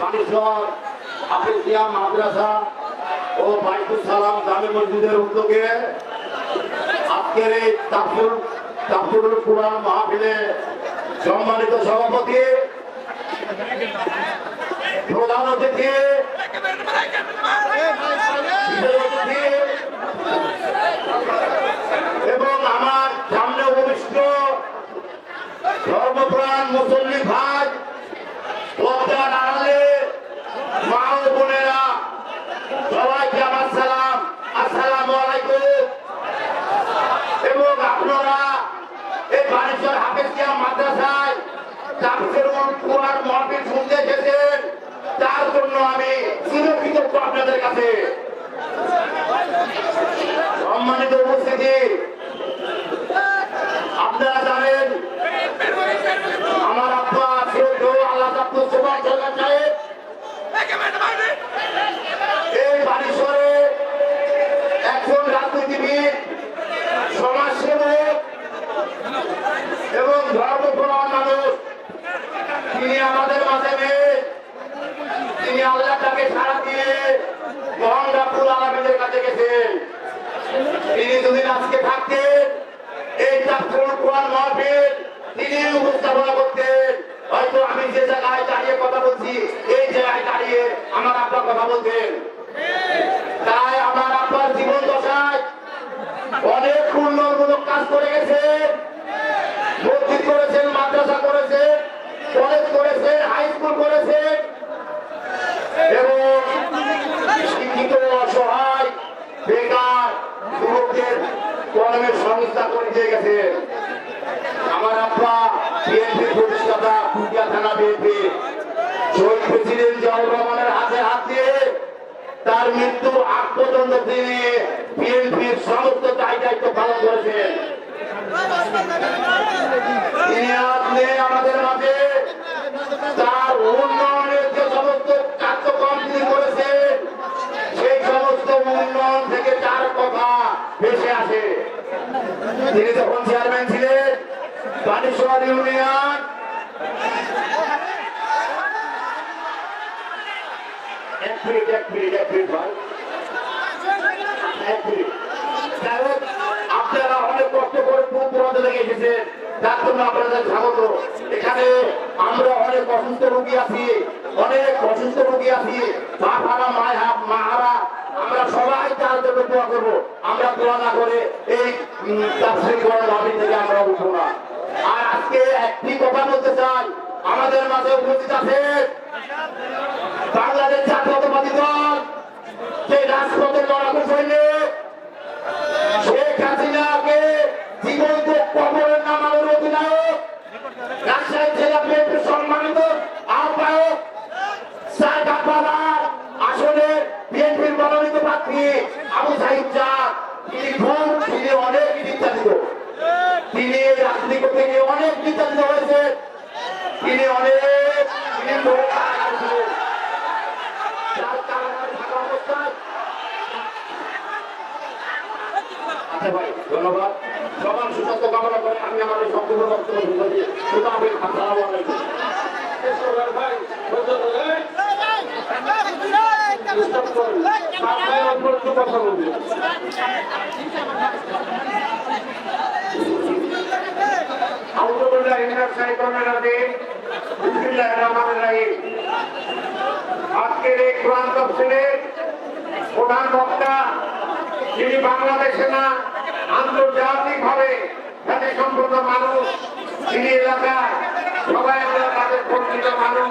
পরিষদ হাফিজিয়া মাদ্রাসা ও বাইতুল সালাম জামে মসজিদের উদ্যোগে আজকের এই তাফসির তাফসিরুল কুরআন মাহফিলে সম্মানিত সভাপতি, প্রধান অতিথি এবং আমার সামনে উপবিষ্ট ধর্মপ্রাণ মুসল্লি ভাই বোনেরা, সবাইকে আমার সালাম। আসসালামু আলাইকুম। এবং আপনারা এই বানেশ্বর হাফেজিয়া মাদ্রাসায় তাফসির কোরআন মাহফিল শুনতে এসেছেন। তার জন্য আমি চিরকৃতজ্ঞ আপনাদের কাছে। সম্মানিত উপস্থিতি আপনারা জানেন আমার আব্বা শ্রদ্ধ আল্লাহ আব্দুল সুবান সরকার সাহেব এই বানেশ্বরে একজন রাজনীতিবিদ সমাজসেবক এবং ধর্মপ্রধান মানুষ তিনি আমাদের মাঝে নেই তিনি আল্লাহটাকে সারা দিয়ে মহান রাব্বুল আলমীদের কাছে গেছেন যদি আজকে থাকতেন, এই তাৎক্ষণ কোরআন মাহফিল তিনি উপস্থাপনা করতেন। হয়তো আমি যে জায়গায় দাঁড়িয়ে কথা বলছি, এই জায়গায় দাঁড়িয়ে আমার আব্বা কথা বলতেন। তাই আমার আব্বার জীবন দশায় অনেক উন্নয়নমূলক কাজ করে গেছেন মসজিদ করেছেন মাদ্রাসা করেছেন কলেজ করেছেন হাই স্কুল করেছেন এবং শিক্ষিত অসহায় বেকার যুবকদের কর্মের সংস্থা করে দিয়ে গেছেন আমার আব্বা বিএনপি প্রতিষ্ঠাতা কুটিয়া থানা তার মৃত্যু আগ পর্যন্ত তিনি বিএনপির সমস্ত দায় দায়িত্ব পালন করেছেন। তিনি আপনি আমাদের মাঝে তার উন্নয়নের যে সমস্ত কার্যক্রম তিনি করেছেন, সেই সমস্ত উন্নয়ন থেকে তার কথা ভেসে আসে। তিনি যখন চেয়ারম্যান ছিলেন বানেশ্বর ইউনিয়ন এক মিনিট এক মিনিট এক মিনিট ভাই। এক মিনিট। আপনারা অনেক কষ্ট করে দূর দূরান্ত থেকে তার জন্য আপনাদের স্বাগত। এখানে আমরা অনেক অসুস্থ রোগী আছি, অনেক অসুস্থ রোগী আছি। বাবারা মায়া মাহারা আমরা সবাই তার জন্য দোয়া করব। আমরা দোয়া না করে এই তাফসির করার থেকে আমরা উঠবো না। আর আজকে একটি কথা বলতে চাই। আমাদের মাঝে উপস্থিত আছে বাংলাদেশ জাতীয়তাবাদী দল সেই রাজপথে লড়াকু সৈনিক শেখ হাসিনাকে জীবন্ত কবরের নামানোর অধিনায়ক, রাজশাহী জেলা তিনি অনেক তিনি আচ্ছা ভাই, ধন্যবাদ। সবার সুস্বাস্থ্য কামনা করে আমি এই সম্পূর্ণ বক্তব্য রহিম আজকের এই কোরআন তফসিলের প্রধান বক্তা যিনি বাংলাদেশে না আন্তর্জাতিক ভাবে সম্পন্ন মানুষ তিনি এলাকায় সবাই আমরা তাদের পরিচিত মানুষ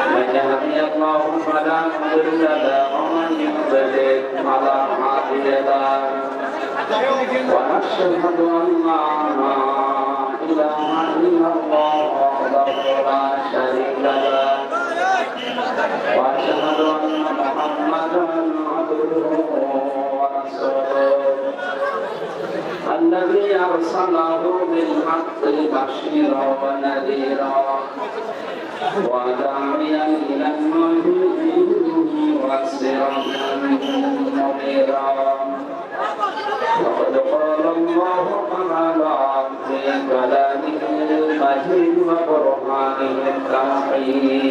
ونؤمن به ونتوكل عليه ونعوذ بالله من شرور انفسنا ومن سيئات اعمالنا من يهدي الله فلا مضل له ومن يضلل فلا هادي له ونشهد ان لا اله الا الله وحده لا ارسله بالحق بشيرا ونذيرا وداعيا إلى النور وسراجا منيرا وقد قال الله تعالى في كلامه المجيد وقرآنه التوحيد